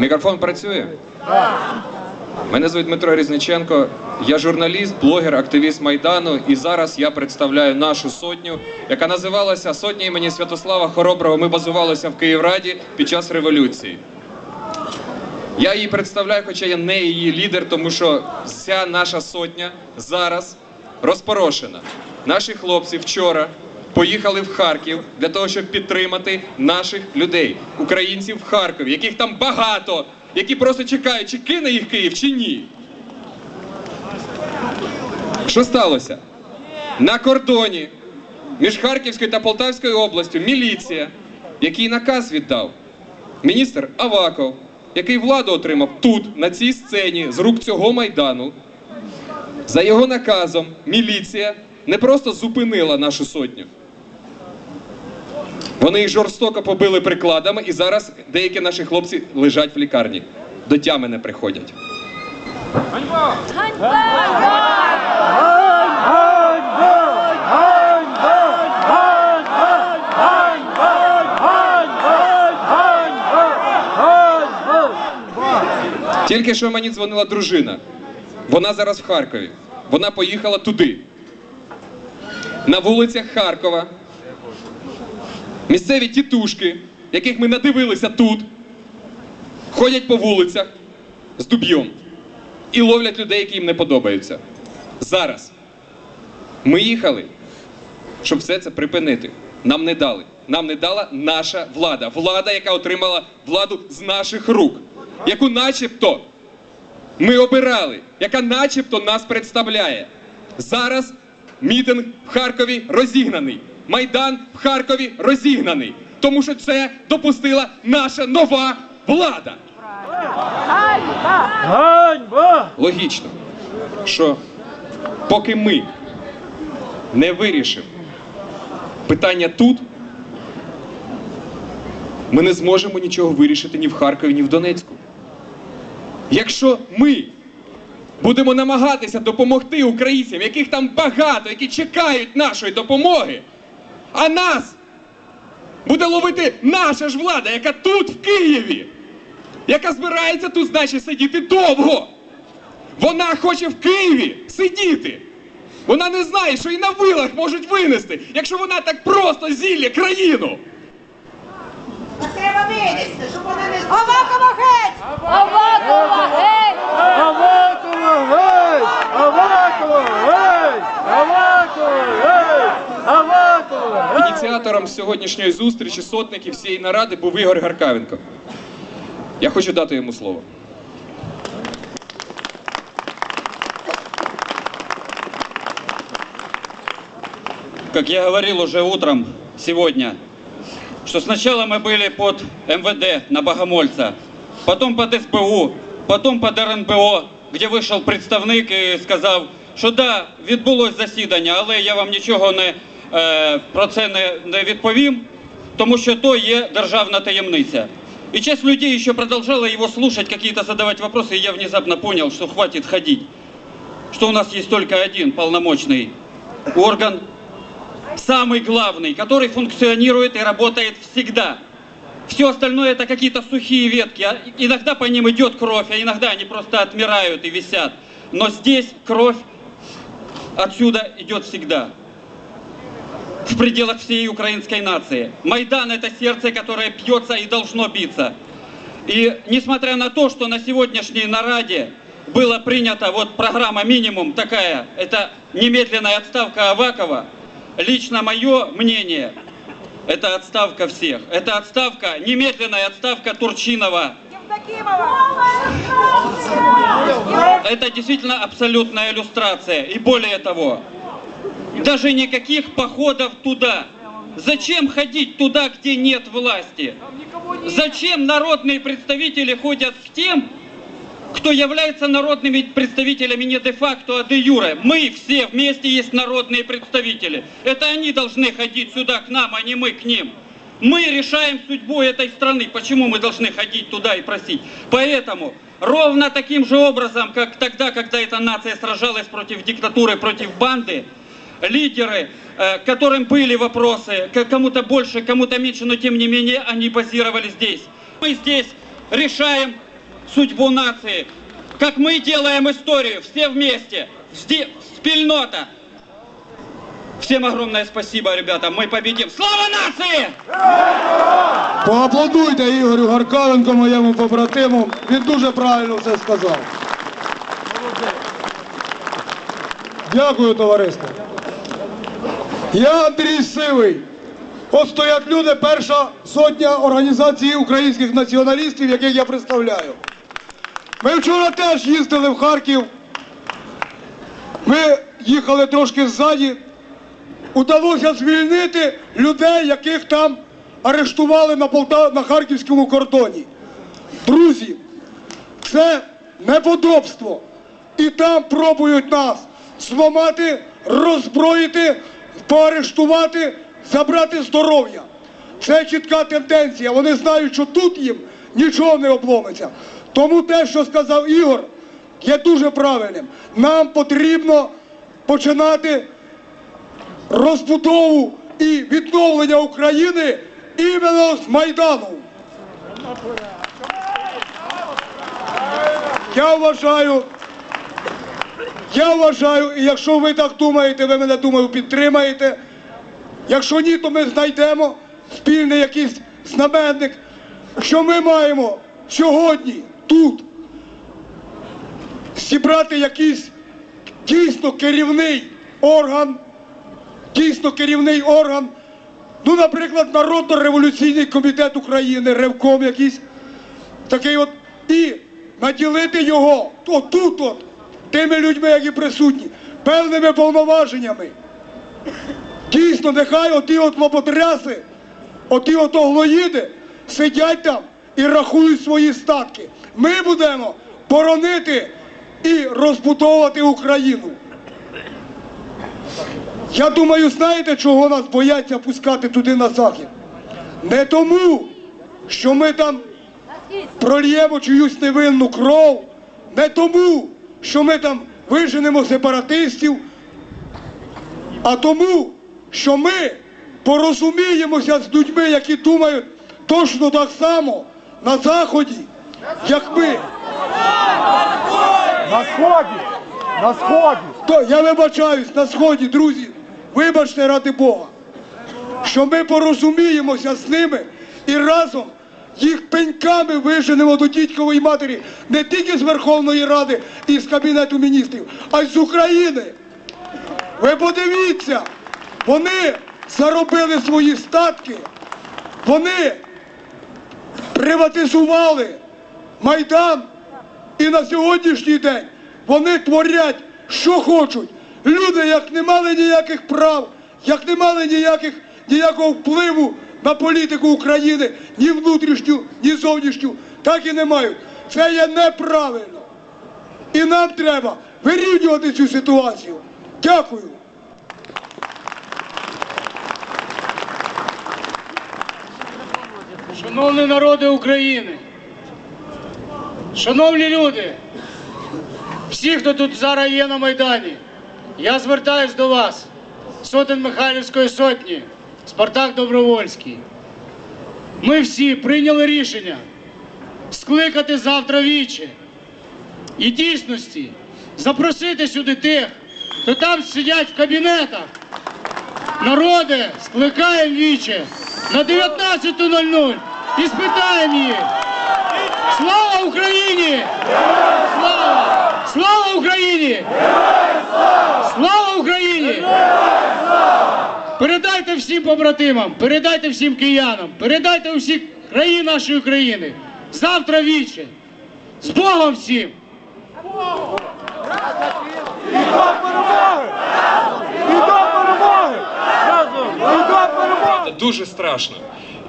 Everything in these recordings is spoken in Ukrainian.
Мікрофон працює? Мене звуть Дмитро Різниченко. Я журналіст, блогер, активіст Майдану. І зараз я представляю нашу сотню, яка називалася Сотня імені Святослава Хороброго. Ми базувалися в Київраді під час революції. Я її представляю, хоча я не її лідер, тому що вся наша сотня зараз розпорошена. Наші хлопці вчора поїхали в Харків для того, щоб підтримати наших людей, українців в Харкові, яких там багато, які просто чекають, чи кине їх Київ, чи ні. Що сталося? На кордоні між Харківською та Полтавською областю міліція, який наказ віддав міністр Аваков, який владу отримав тут, на цій сцені, з рук цього майдану. За його наказом міліція не просто зупинила нашу сотню. Вони їх жорстоко побили прикладами, і зараз деякі наші хлопці лежать в лікарні. До тями не приходять. Тільки що мені дзвонила дружина. Вона зараз в Харкові. Вона поїхала туди. На вулицях Харкова. Місцеві тітушки, яких ми надивилися тут, ходять по вулицях з дуб'єм і ловлять людей, які їм не подобаються. Зараз. Ми їхали, щоб все це припинити. Нам не дали. Нам не дала наша влада. Влада, яка отримала владу з наших рук, яку начебто ми обирали, яка начебто нас представляє. Зараз мітинг в Харкові розігнаний. Майдан в Харкові розігнаний. Тому що це допустила наша нова влада. Ганьба! Логічно, що поки ми не вирішимо питання тут, ми не зможемо нічого вирішити ні в Харкові, ні в Донецьку. Якщо ми будемо намагатися допомогти українцям, яких там багато, які чекають нашої допомоги, а нас буде ловити наша ж влада, яка тут, в Києві, яка збирається тут, значить, сидіти довго. Вона хоче в Києві сидіти. Вона не знає, що і на вилах можуть винести, якщо вона так просто зілля країну. Треба винести, щоб вона не Авакова геть! Авакова, геть! Авакова, гей! Авакова, гей! Авакова, гей! Авакова, гей! Ініціатором сьогоднішньої зустрічі сотників всієї наради був Ігор Гаркавенко. Я хочу дати йому слово. как я говорил уже утром сегодня, что сначала мы были под МВД на Богомольца, потом под СБУ, потом под РНБО, где вийшов представник і сказав, що да, відбулось засідання, але я вам нічого не, про це не, не відповім, тому що то є державна таємниця. И часть людей еще продолжала его слушать, какие-то задавать вопросы, и я внезапно понял, что хватит ходить. Что у нас есть только один полномочный орган, самый главный, который функционирует и работает всегда. Все остальное это какие-то сухие ветки. А Иногда по ним идет кровь, а иногда они просто отмирают и висят. Но здесь кровь отсюда идет всегда. В пределах всей украинской нации. Майдан это сердце, которое бьется и должно биться. И несмотря на то, что на сегодняшней нараде была принята вот программа минимум такая, это немедленная отставка Авакова, лично мое мнение, это отставка всех. Это отставка, немедленная отставка Турчинова. Это действительно абсолютная иллюстрация. И более того, даже никаких походов туда. Зачем ходить туда, где нет власти? Зачем народные представители ходят к тем, кто является народными представителями не де-факто, а де-юре? Мы все вместе есть народные представители. Это они должны ходить сюда к нам, а не мы к ним. Мы решаем судьбу этой страны. Почему мы должны ходить туда и просить? Поэтому ровно таким же образом, как тогда, когда эта нация сражалась против диктатуры, против банды, лидеры, э, которым были вопросы, к- кому-то больше, кому-то меньше, но тем не менее они базировали здесь. Мы здесь решаем судьбу нации, как мы делаем историю, все вместе, Зде- спільнота. Всем огромное спасибо, ребята, мы победим. Слава нации! Поаплодуйте Ігорю Гаркавенко, моєму побратиму. Він дуже правильно все сказав. Дякую, товариство. Я Андрій Сивий. От стоять люди, перша сотня організацій українських націоналістів, яких я представляю. Ми вчора теж їздили в Харків. Ми їхали трошки ззаді. Удалося звільнити людей, яких там арештували на Полта... на харківському кордоні. Друзі, це неподобство. І там пробують нас зламати, роззброїти, поарештувати, забрати здоров'я. Це чітка тенденція. Вони знають, що тут їм нічого не обломиться. Тому те, що сказав Ігор, є дуже правильним. Нам потрібно починати розбудову і відновлення України іменно з Майдану. Я вважаю, я вважаю, і якщо ви так думаєте, ви мене думаю, підтримаєте. Якщо ні, то ми знайдемо спільний якийсь знаменник, що ми маємо сьогодні тут? Зібрати якийсь дійсно керівний орган, дійсно керівний орган, ну, наприклад, Народно-революційний комітет України, Ревком якийсь, такий от, і наділити його отут от, тими людьми, які присутні, певними повноваженнями. Дійсно, нехай оті от лоботряси, оті от оглоїди сидять там і рахують свої статки. Ми будемо боронити і розбудовувати Україну. Я думаю, знаєте, чого нас бояться пускати туди на захід? Не тому, що ми там прольємо чиюсь невинну кров, не тому, що ми там виженемо сепаратистів, а тому, що ми порозуміємося з людьми, які думають точно так само на Заході, як ми. На сході! На сході! То я вибачаюсь на сході, друзі. Вибачте ради Бога, що ми порозуміємося з ними і разом їх пеньками виженемо до дідькової матері не тільки з Верховної Ради і з Кабінету міністрів, а й з України. Ви подивіться, вони заробили свої статки, вони приватизували Майдан і на сьогоднішній день вони творять, що хочуть. Люди, як не мали ніяких прав, як не мали ніяких, ніякого впливу на політику України, ні внутрішню, ні зовнішню, так і не мають. Це є неправильно. І нам треба вирівнювати цю ситуацію. Дякую. Шановні народи України, шановні люди, всі, хто тут зараз є на Майдані, я звертаюсь до вас, сотень Михайлівської сотні, Спартак Добровольський. Ми всі прийняли рішення скликати завтра віче і дійсності запросити сюди тих, хто там сидять в кабінетах. Народи, скликаємо віче на 19.00 і спитаємо їх. Слава Україні! Слава! Слава Україні! Слава Україні! Передайте всім побратимам, передайте всім киянам, передайте усіх країн нашої країни. Завтра віче. З Богом всім! І до перемоги! І до перемоги! І до перемоги! Дуже страшно.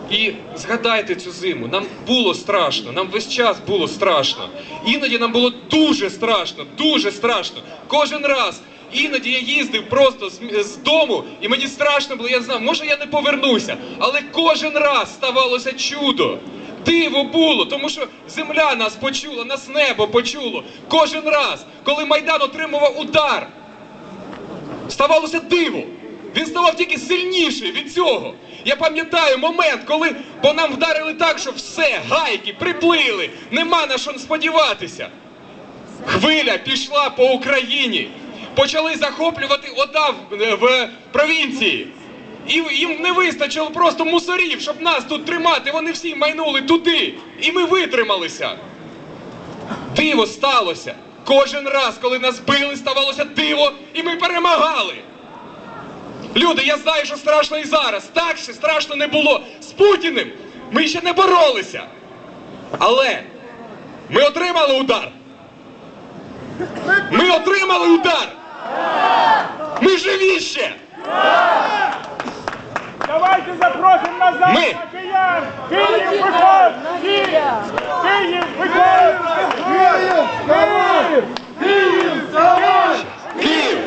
І згадайте цю зиму. Нам було страшно, нам весь час було страшно. Іноді нам було дуже страшно, дуже страшно. Кожен раз. Іноді я їздив просто з, з дому, і мені страшно було, я знав, може я не повернуся. Але кожен раз ставалося чудо. Диво було, тому що земля нас почула, нас небо почуло. Кожен раз, коли Майдан отримував удар, ставалося диво. Він ставав тільки сильніший від цього. Я пам'ятаю момент, коли по нам вдарили так, що все, гайки, приплили, нема на що сподіватися. Хвиля пішла по Україні. Почали захоплювати ОДА в, е, в провінції. І їм не вистачило просто мусорів, щоб нас тут тримати. Вони всі майнули туди. І ми витрималися. Диво сталося. Кожен раз, коли нас били, ставалося диво, і ми перемагали. Люди, я знаю, що страшно і зараз. Так ще страшно не було. З Путіним ми ще не боролися. Але ми отримали удар. Ми отримали удар. Ми живі ще. Давайте запросимо назад Ми. на киян! Київ, виходь! Київ! Київ, виходь! Київ, вставай! Київ, вставай! Київ!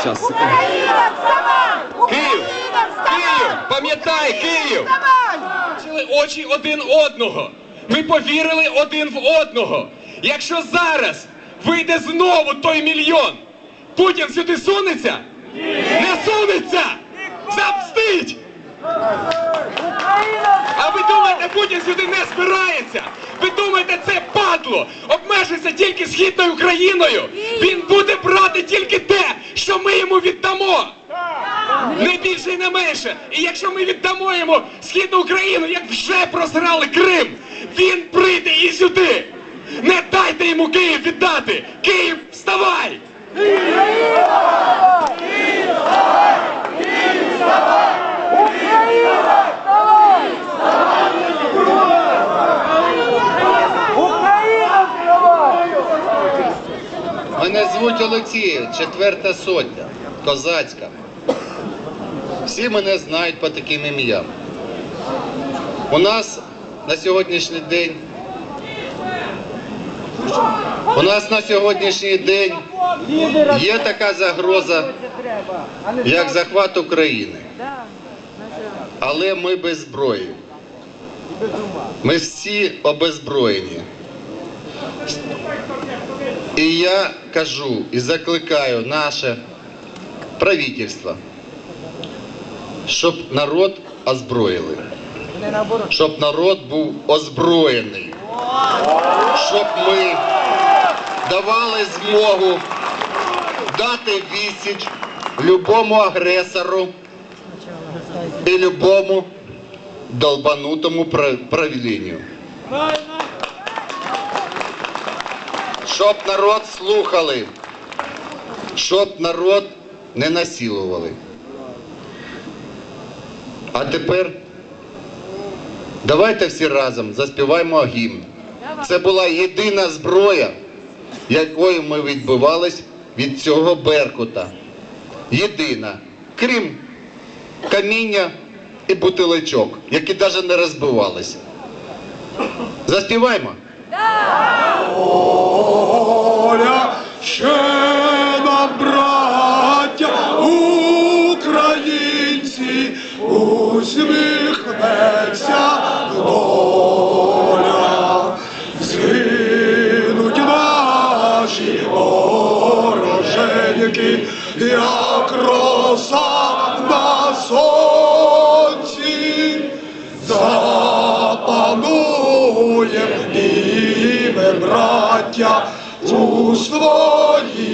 Щас, секунду. Україна, вставай! Київ! Україна, Київ! вставай! Пам'ятай, Київ! Вставай! Бачили очі один одного. Ми повірили один в одного. Якщо зараз вийде знову той мільйон, Путін сюди сунеться? Не сунеться! Запстить! А ви думаєте, Путін сюди не збирається? Ви думаєте, це падло обмежиться тільки східною Україною? Він буде брати тільки те, що ми йому віддамо. Не більше і не менше. І якщо ми віддамо йому східну Україну, як вже просрали Крим, він прийде і сюди. Не дайте йому Київ віддати! Київ, вставай! Мене звуть Олексій, четверта сотня, козацька. Всі мене знають по таким ім'ям. У нас на сьогоднішній день. У нас на сьогоднішній день є така загроза, як захват України. Але ми без зброї. Ми всі обезброєні. І я кажу і закликаю наше правительство, щоб народ озброїли. Щоб народ був озброєний. Щоб ми давали змогу дати відсіч любому агресору і любому долбанутому прав- правлінню. Щоб народ слухали, щоб народ не насилували. А тепер давайте всі разом заспіваємо гімн. Це була єдина зброя, якою ми відбивались від цього Беркута. Єдина. Крім каміння і бутилечок, які навіть не розбивалися. Заспіваємо. Оля, ще усміхнеться доля. Згинуть наші вороженьки, як роса на сонці. Запануєм і ми, браття, у своїй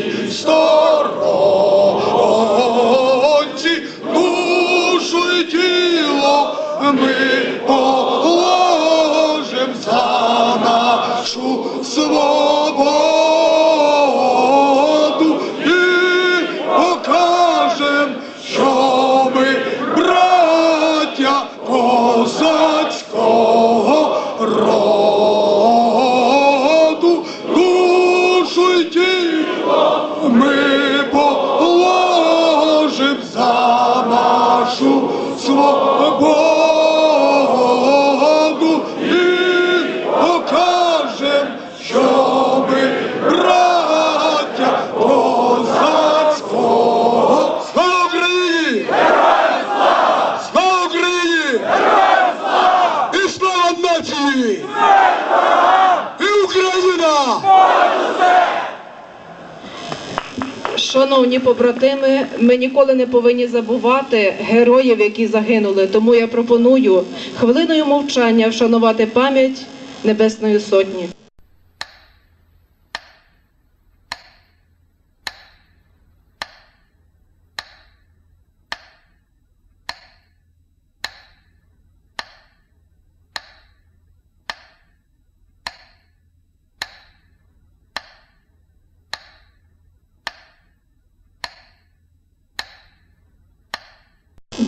Шановні побратими, ми ніколи не повинні забувати героїв, які загинули. Тому я пропоную хвилиною мовчання вшанувати пам'ять Небесної Сотні.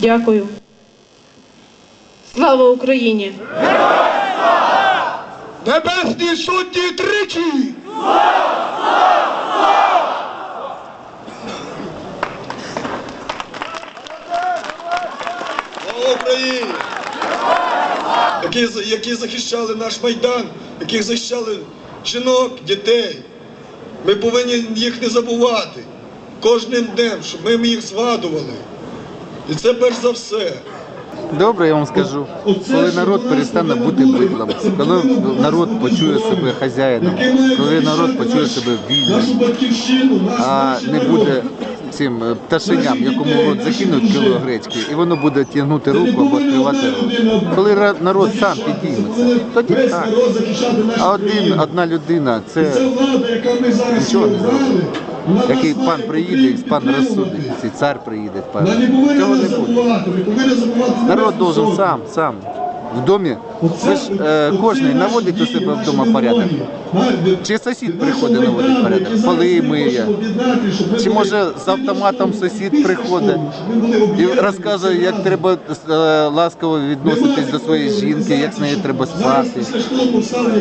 Дякую. Слава Україні! Небесні сотні тричі! Слава Україні! Які, які захищали наш Майдан, які захищали жінок, дітей. Ми повинні їх не забувати кожним днем, щоб ми їх згадували. І це перш за все. Добре, я вам скажу. Коли народ перестане бути бидлом, коли народ почує себе хазяїном, коли народ почує себе вільним, а не буде цим е, пташеням, якому в рот закинуть кіло гречки, і воно буде тягнути руку або відкривати рот. Коли народ сам підійметься, тоді так. А один, одна людина це нічого не зробить. Який пан приїде, пан розсудить, цей цар приїде, пан. Цього не буде. Народ должен сам, сам. В домі, ви ж е, кожен наводить у себе вдома порядок. Чи сусід приходить наводить порядок, поли миє. Чи може з автоматом сусід приходить і розказує, як треба е, ласково відноситись до своєї жінки, як з нею треба спати.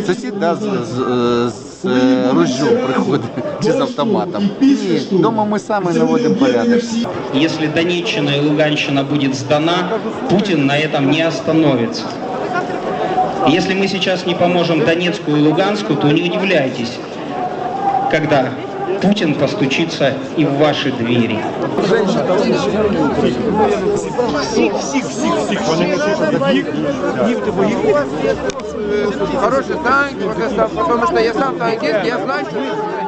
Сусід да, з, з, е, з е, ружжом приходить чи з автоматом. Ні, вдома ми самі наводимо порядок. Если Донеччина и Луганщина будет сдана, Путин на этом не остановится. Если мы сейчас не поможем Донецку и Луганску, то не удивляйтесь, когда Путин постучится и в ваши двери. Хороший танк, потому что я сам танкист, я знаю, что